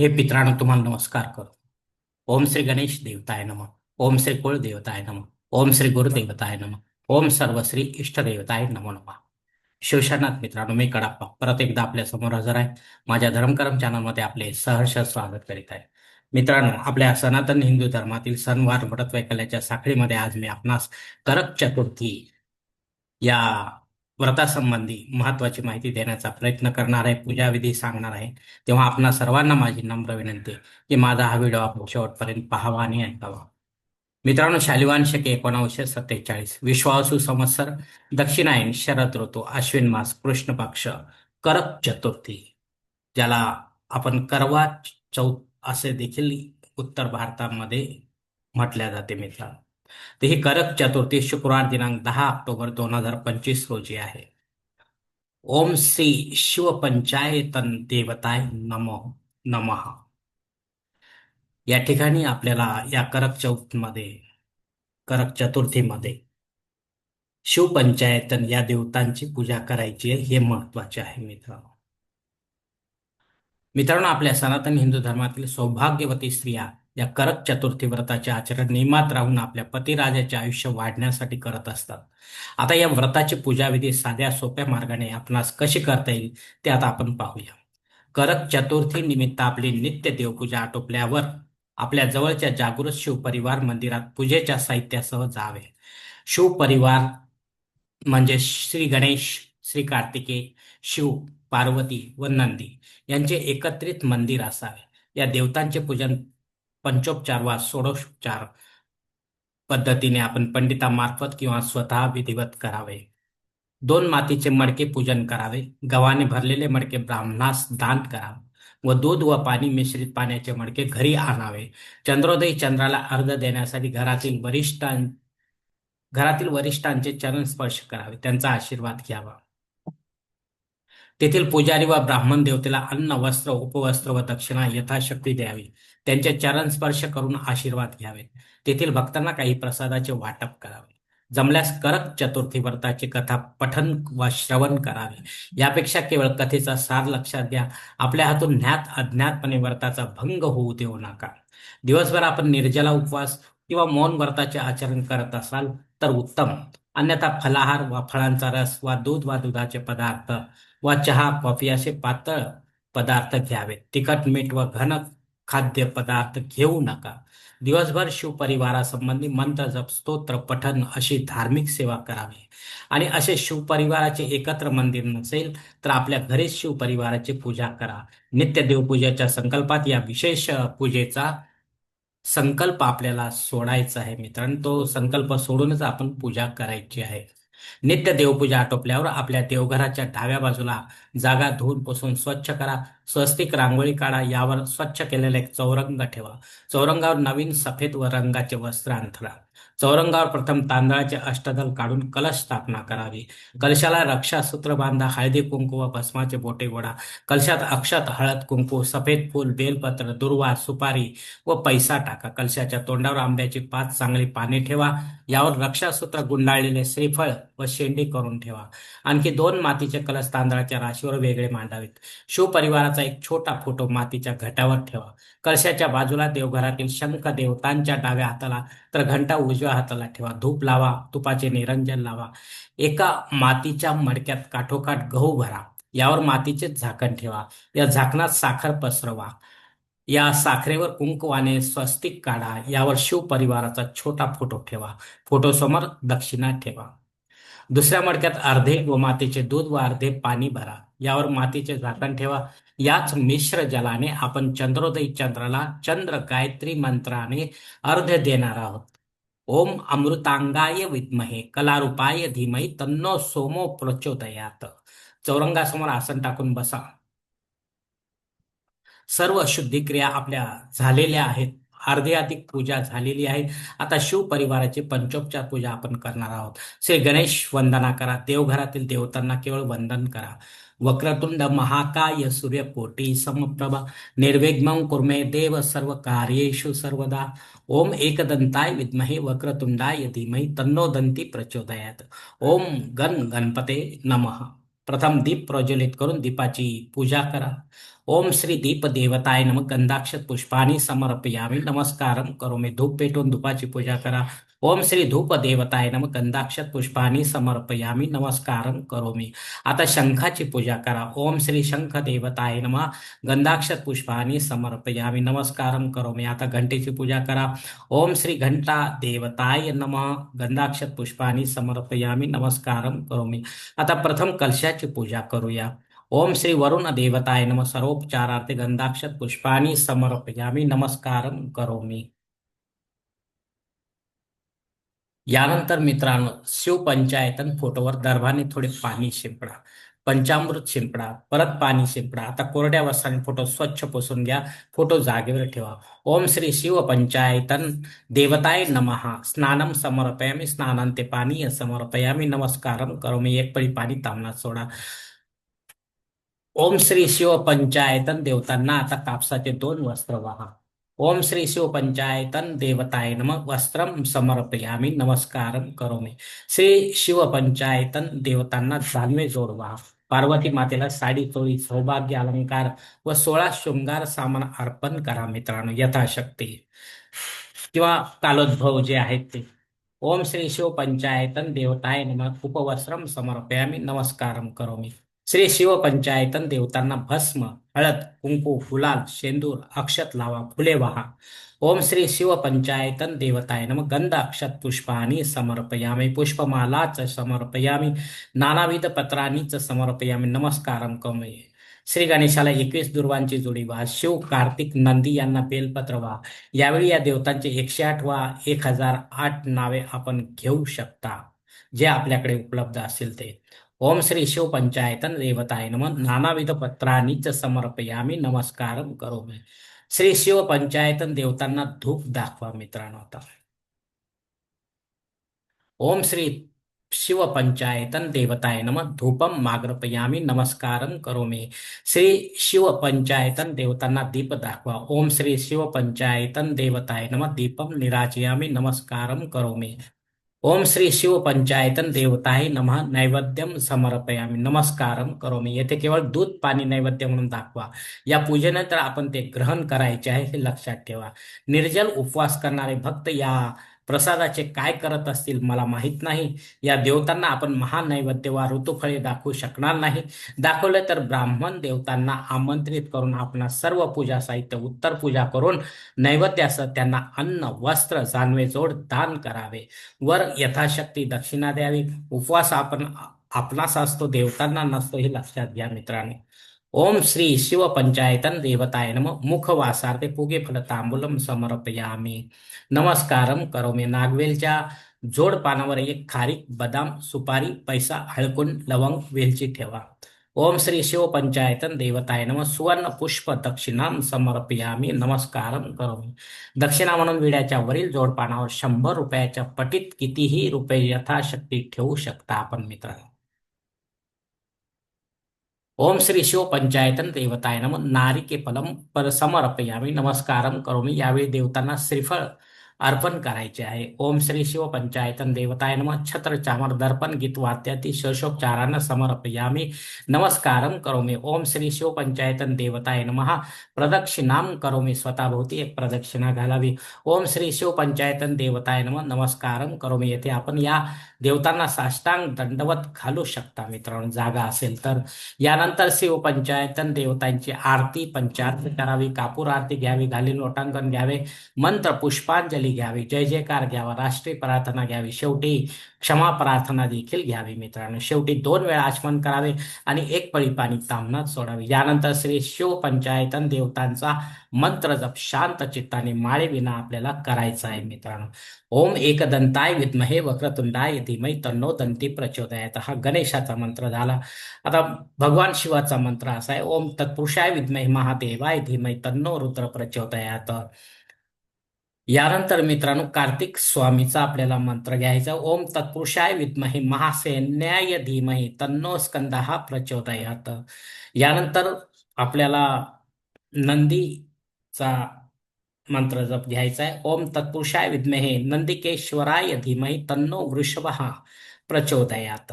हे पित्रांनो तुम्हाला नमस्कार करतो. ओम श्री गणेश देवताय नम. ओम श्री कुळ देवताय नम. ओम श्री गुरुदेवताय नम. ओम सर्व श्री इष्ट देवताय नमो नम. शिवशरनाथ मित्रांनो मी कडाप्पा. परत एकदा आपल्यासमोर हजर आहे. माझ्या धर्मकर्म चॅनलमध्ये आपले सहर्ष स्वागत करीत आहे. मित्रांनो आपल्या सनातन हिंदू धर्मातील सणवार व्रत वैकल्याच्या साखळीमध्ये आज मी आपणास करक चतुर्थी या व्रतासंबंधी महत्वाची माहिती देण्याचा प्रयत्न करणार आहे पूजाविधी सांगणार आहे. तेव्हा आपणा सर्वांना माझी नम्र विनंती की माझा हा व्हिडिओ आपण शेवटपर्यंत पाहावा आणि ऐकावा. मित्रांनो शालिवान शके एकोणावीसशे सत्तेचाळीस. विश्वासू संवत्सर दक्षिणायन शरद ऋतू अश्विन मास कृष्ण पक्ष करक चतुर्थी ज्याला आपण करवा चौथ असे देखील उत्तर भारतामध्ये म्हटल्या जाते मित्रांनो. ते ही करक चतुर्थी शुक्रवार दिनांक दहा ऑक्टोबर दोन हजार पंचवीस रोजी आहे. ओम श्री शिवपंचायतन देवताय नमो नमः. या ठिकाणी आपल्याला या करक चौथमध्ये करक चतुर्थीमध्ये शिवपंचायतन या देवतांची पूजा करायची आहे हे महत्त्वाचे आहे मित्रांनो. मित्रांनो आपल्या सनातन हिंदू धर्मातील सौभाग्यवती स्त्रिया या करक चतुर्थी व्रताचे आचरण नियमात राहून आपल्या पतिराजाचे आयुष्य वाढण्यासाठी करत असतात. आता या व्रताची पूजाविधी साध्या सोप्या मार्गाने आपणास कशी करता येईल ते आता आपण पाहूया. करक चतुर्थी निमित्त आपली नित्य देवपूजा आटोपल्यावर आपल्या जवळच्या जागृत शिवपरिवार मंदिरात पूजेच्या साहित्यासह जावे. शिवपरिवार म्हणजे श्री गणेश श्री कार्तिकेय शिव पार्वती व नंदी यांचे एकत्रित मंदिर असावे. या देवतांचे पूजन पंचोपचार वा षोडोपचार पद्धतीने आपण पंडितामार्फत किंवा स्वतः विधिवत करावे. दोन मातीचे मडके पूजन करावे. गव्हाने भरलेले मडके ब्राह्मणास दान करावे. व दूध व पाणी मिश्रित पाण्याचे मडके घरी आणावे. चंद्रोदय चंद्राला अर्ध देण्यासाठी घरातील वरिष्ठां घरातील वरिष्ठांचे चरण स्पर्श करावे. त्यांचा आशीर्वाद घ्यावा. तेथील पुजारी व ब्राह्मण देवतेला अन्न वस्त्र उपवस्त्र व दक्षिणा यथाशक्ती द्यावी. त्यांचे चरण स्पर्श करून आशीर्वाद घ्यावे. तेथील भक्तांना काही प्रसादाचे वाटप करावे. जमल्यास करक चतुर्थी व्रताची कथा पठन व श्रवण करावे. यापेक्षा केवळ कथेचा सार लक्षात घ्या. आपल्या हातून ज्ञात अज्ञातपणे व्रताचा भंग होऊ देऊ नका. दिवसभर आपण निर्जला उपवास किंवा मौन व्रताचे आचरण करत असाल तर उत्तम. अन्यथा फलाहार वा फळांचा रस वा दूध वा दुधाचे पदार्थ वा चहा कॉफी असे पातळ पदार्थ घ्यावेत तिखट मीठ व घन खाद्य पदार्थ घेऊ नका. दिवसभर शिवपरिवारासंबंधी मंत्र जप स्तोत्र पठन अशी धार्मिक सेवा करावी. आणि असे शिवपरिवाराचे एकत्र मंदिर नसेल तर आपल्या घरीच शिवपरिवाराची पूजा करा. नित्य देवपूजेच्या संकल्पात या विशेष पूजेचा संकल्प आपल्याला सोडायचा आहे मित्रांनो. तो संकल्प सोडूनच आपण पूजा करायची आहे. नित्य देवपूजा आटोपल्यावर आपल्या देवघराच्या डाव्या बाजूला जागा धुवून पुसून स्वच्छ करा. स्वस्तिक रांगोळी काढा. यावर स्वच्छ केलेला एक चौरंग ठेवा. चौरंगावर नवीन सफेद व रंगाचे वस्त्र अंथरा चौरंगावर प्रथम तांदळाचे अष्टदल काढून कलश स्थापना करावी. कलशाला रक्षासूत्र बांधा हळदी कुंकू व भस्माचे बोटे गोडा कलशात अक्षत हळद कुंकू सफेद फूल बेलपत्र दुर्वा सुपारी व पैसा टाका. कलशाच्या तोंडावर आंब्याची पाच चांगली पाने ठेवा. यावर रक्षासूत्र गुंडाळलेले श्रीफळ व शेंडी करून ठेवा. आणखी दोन मातीचे कलश तांदळाच्या राशीवर वेगळे मांडावेत. शिवपरिवाराचा एक छोटा फोटो मातीच्या घटावर ठेवा. कलशाच्या बाजूला देवघरातील शंख देवतांच्या डाव्या हाताला तर घंटा उजव्या हाताला ठेवा. धूप लावा तुपाचे निरंजन लावा. एका मातीच्या मडक्यात काठोकाठ गहू भरा. यावर मातीचे झाकण ठेवा. या झाकणात साखर पसरवा. या साखरेवर कुंकवाने स्वस्तिक काढा. यावर शिव परिवाराचा छोटा फोटो ठेवा. फोटो समोर दक्षिणा ठेवा. दुसऱ्या मडक्यात अर्धे गोमातेचे दूध व अर्धे पाणी भरा. यावर मातीचे झाकण ठेवा. याच मिश्र जलाने आपण चंद्रोदय चंद्राला चंद्र गायत्री मंत्राने अर्ध देणार आहोत. ओम अमृतांगाय विद्महे कलारूपाय धीमही तन्नो सोमो प्रचोदयात. चौरंगासमोर आसन टाकून बसा. सर्व शुद्धिक्रिया आपल्या झालेल्या आहेत. अर्ध्याधिक अधिक पूजा झालेली आहे. आता शिव परिवाराची पंचोपचार पूजा आपण करणार आहोत. श्री गणेश वंदना करा. देवघरातील देवतांना केवळ वंदन करा. वक्रतुंड महाकाय सूर्यकोटी समप्रभा। निर्विघ्न कुर्मे देव सर्व कार्येषु सर्वदा। ओम एकदंताय विद्महे वक्रतुंडाय धीमहि तन्नो दंती प्रचोदयात। ओम गण गणपते नमः। प्रथम दीप प्रज्वलित करून दीपाची पूजा करा। ओम श्री दीप देवताय नम। गंधाक्षत पुष्पाणी समर्पयामी। नमस्कारम करोमी। धूप पेटून धुपाची पूजा करा। ओम श्री धूप देवताय नम। गंधाक्षत पुष्पाणी समर्पयामी। नमस्कारम करोमी। आता शंखाची पूजा करा। ओम श्री शंख देवताय नम। गंधाक्षत पुष्पाणी समर्पयामी। नमस्कारम करोमी। आता घंटेची पूजा करा। ओम श्री घंटा देवताय नम। गंधाक्षत पुष्पाणी समर्पयामी। नमस्कारम करोमी। आता प्रथम कलशाची पूजा करूया। ओम श्री वरुण देवताय नम सर्वोपचारार्थे गंधाक्षत पुष्पाणी समर्पयामी नमस्कार करोमी। यानंतर मित्रांनो शिवपंचायतन फोटोवर दर्भाने थोडे पाणी शिंपडा पंचामृत शिंपडा परत पाणी शिंपडा. आता कोरड्या वस्त्राने फोटो स्वच्छ पुसून घ्या फोटो जागेवर ठेवा. ओम श्री शिव पंचायतन देवताय नमहा स्नानम समर्पयामी स्नानांते पाणी समर्पयामी नमस्कारम करोमी. एक पळी पाणी तामनात सोडा. ओम श्री शिव पंचायतन देवतांना आता कापसाचे दोन वस्त्र वाहा. ओम श्री शिव पंचायतन देवताय नम. वस्त्रम समर्पयामी. नमस्कारम करोमी. श्री शिव पंचायतन देवतांना जानवे जोडवा पार्वती मातेला साडी चोळी सौभाग्य अलंकार व सोळा शृंगार सामान अर्पण करा मित्रांनो. यथाशक्ती. किंवा कालोद्भव जे आहेत ते. ओम श्री शिव पंचायतन देवताय नम. उपवस्त्रम समर्पयामी. नमस्कारम करोमी. श्री शिव पंचायतन देवतांना भस्म हळद कुंकू फुलाल शेंदूर अक्षत लावा फुले वाहा. ओम श्री शिव पंचायतन देवताय नम. गंध अक्षत पुष्पानी समर्पयामी. पुष्पमालाच समर्पयामी. नानाविध पत्रांनीच समर्पयामी. नमस्कारम कमये. श्री गणेशाला एकवीस दुर्वांची जोडी व्हा. शिव कार्तिक नंदी यांना बेलपत्र व्हा. यावेळी या देवतांचे एकशे आठ वा एक हजार आठ नावे आपण घेऊ शकता. जे आपल्याकडे उपलब्ध असेल ते. ओम श्री शिव पंचायतन देवताय नम। नानाविध च समर्पयामी। नमस्कारम करोमी। श्री शिव पंचायतन देवतांना धूप दाखवा मित्रांनो आता। ओम श्री शिव पंचायतन देवताय नम। धूपम माग्रपयामी। नमस्कारम करोमी। श्री शिव पंचायतन देवतांना दीप दाखवा। ओम श्री शिव पंचायतन देवताय नम। दीपम निराजयामी। नमस्कारम करोमी। ओम श्री शिव पंचायतन देवताय नमः. नैवेद्यम समर्पयामी. नमस्कारम करोमी. येथे केवळ दूध पाणी नैवेद्य म्हणून दाखवा. या पूजेनंतर आपण ते ग्रहण करायचे आहे हे लक्षात ठेवा. निर्जल उपवास करणारे भक्त या प्रसादाचे काय करत असतील मला माहीत नाही. या देवतांना आपण महानैवेद्य वा ऋतुफळे दाखवू शकणार नाही. दाखवले तर ब्राह्मण देवतांना आमंत्रित करून आपण सर्व पूजा साहित्य उत्तर पूजा करून नैवेद्यासह त्यांना अन्न वस्त्र जानवे जोड दान करावे. वर यथाशक्ती दक्षिणा द्यावी. उपवास आपण आपणास असतो देवतांना नसतो हे लक्षात घ्या मित्रांनी. ओम श्री शिव पंचायतन देवताय नम। मुखवासार्थे पुगे फल तांबूलम समर्पयामी। नमस्कारम करोमी नागवेलच्या जोड पानावर एक खारीक बदाम सुपारी पैसा हळकून लवंग वेलची ठेवा। ओम श्री शिव पंचायतन देवताय नम। सुवर्ण पुष्प दक्षिणाम समर्पयामी। नमस्कारम करोमी। दक्षिणा म्हणून विड्याच्या वरील जोडपानावर शंभर रुपयाच्या पटीत कितीही रुपये यथाशक्ती ठेवू शकता आपण मित्रांनो। ओम श्री शिव पंचायतन देवताय नम। नारिके फलम पर समर्पयामी। नमस्कारम करोमी। यावेळी देवतांना श्रीफळ अर्पण करायचे आहे। ओम श्री शिव पंचायतन देवताय नम। छत्र चामर दर्पण गीत वाद्याती शोषोपचारानं समर्पयामी। नमस्कारम करोमी। ओम श्री शिव पंचायतन देवताय नमः। प्रदक्षिणाम करोमी। स्वतःभोवती एक प्रदक्षिणा घालावी। ओम श्री शिव पंचायतन देवताय नम। नमस्कारम करोमी। येथे आपण या देवतांना साष्टांग दंडवत घालू शकता मित्रांनो. जागा असेल तर. यानंतर शिवपंचायतन देवतांची आरती पंचारती करावी कापूर आरती घ्यावी घाली लोटांकन घ्यावे मंत्र पुष्पांजली घ्यावी जय जयकार घ्यावा राष्ट्रीय प्रार्थना घ्यावी शेवटी क्षमा प्रार्थना देखील घ्यावी मित्रांनो. शेवटी दोन वेळा आचमन करावे आणि एक पळी पाणी तामनात सोडावे. यानंतर श्री शिवपंचायतन देवतांचा मंत्र जप शांत चित्ताने माळे विना आपल्याला करायचा आहे मित्रांनो. ओम एकदंताय विद्महे वक्रतुंडाय धीमही तन्नोदंती प्रचोदयात. हा गणेशाचा मंत्र झाला. आता भगवान शिवाचा मंत्र असा आहे. ओम तत्पुरुषाय विद्मय महादेवाय धीमय तन्नो रुद्र प्रचोदयात. यानंतर मित्रांनो कार्तिक स्वामीचा आपल्याला मंत्र घ्यायचा ओम तत्पुरुषाय विद्महे महासैन्याय धीमही तन्नो स्कंदहा प्रचोदयात. यानंतर आपल्याला नंदीचा मंत्र जप घ्यायचा आहे. ओम तत्पुरुषाय विद्महे नंदिकेश्वराय धीमहि तन्नो वृषभ. प्रचोदयात.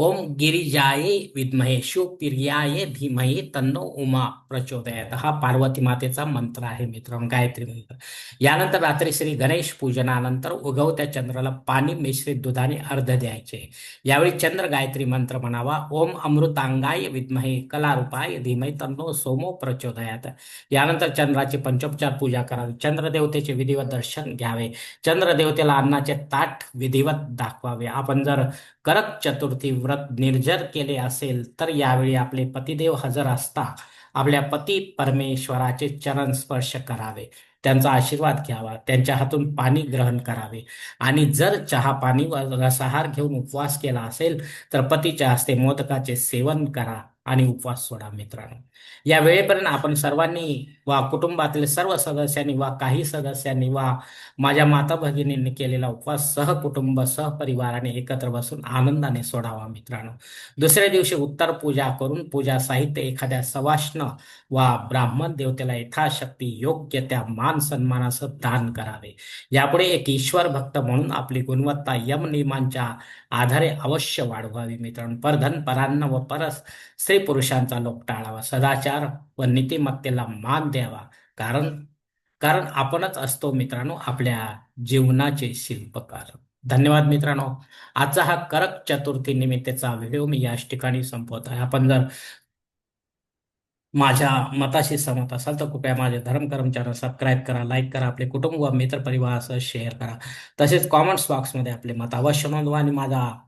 ओम गिरिजाय विद्महे शिवप्रियाय धीमहे तन्नो उमा प्रचोदयात हा पार्वती मातेचा मंत्र आहे मित्रांनो गायत्री मंत्र. यानंतर रात्री श्री गणेश पूजनानंतर उगवत्या चंद्राला पाणी मिश्रित दुधाने अर्ध द्यायचे. यावेळी चंद्र गायत्री मंत्र म्हणावा ओम अमृतांगाय विद्महे कलारूपाय धीमहे तन्नो सोमो प्रचोदयात. यानंतर चंद्राची पंचोपचार पूजा करावी. चंद्रदेवतेचे विधिवत दर्शन घ्यावे. चंद्रदेवतेला अन्नाचे ताट विधिवत दाखवावे. आपण जर करक चतुर्थी व्रत निर्जर केले असेल तर यावेळी आपले पतिदेव हजर असता. आपल्या पती परमेश्वराचे चरण स्पर्श करावे. त्यांचा आशीर्वाद घ्यावा. त्यांच्या हातून पाणी ग्रहण करावे. आणि जर चहा पाणी व रसाहार घेऊन उपवास केला असेल तर पतीच्या हस्ते मोदकाचे सेवन करा आणि उपवास सोडा मित्रांनो. या वेळेपर्यंत आपण सर्वांनी वा कुटुंबातील सर्व सदस्यांनी वा काही सदस्यांनी वा माझ्या माता भगिनींनी केलेला उपवास सहकुटुंब सहपरिवाराने एकत्र बसून आनंदाने सोडावा मित्रांनो. दुसऱ्या दिवशी उत्तर पूजा करून पूजा साहित्य एखाद्या सवाष्ण वा ब्राह्मण देवतेला यथाशक्ती योग्य त्या मान सन्मानासह दान करावे. यापुढे एक ईश्वर भक्त म्हणून आपली गुणवत्ता यम नियमांच्या आधारे अवश्य वाढवावी मित्रांनो. परधन परान्न व परस स्त्री पुरुषांचा लोक टाळावा. सदा सदाचार व नीतिमत्तेला मान द्यावा. कारण कारण आपणच असतो मित्रांनो आपल्या जीवनाचे शिल्पकार. धन्यवाद मित्रांनो. आजचा हा करक चतुर्थी निमित्तचा व्हिडिओ मी याच ठिकाणी संपवत आहे. आपण जर माझ्या मताशी सहमत असाल तर कृपया माझे धर्मकर्म चॅनल सबस्क्राईब करा लाईक करा आपले कुटुंब व मित्र परिवारासह शेअर करा. तसेच कॉमेंट्स बॉक्समध्ये आपले मत अवश्य नोंदवा आणि माझा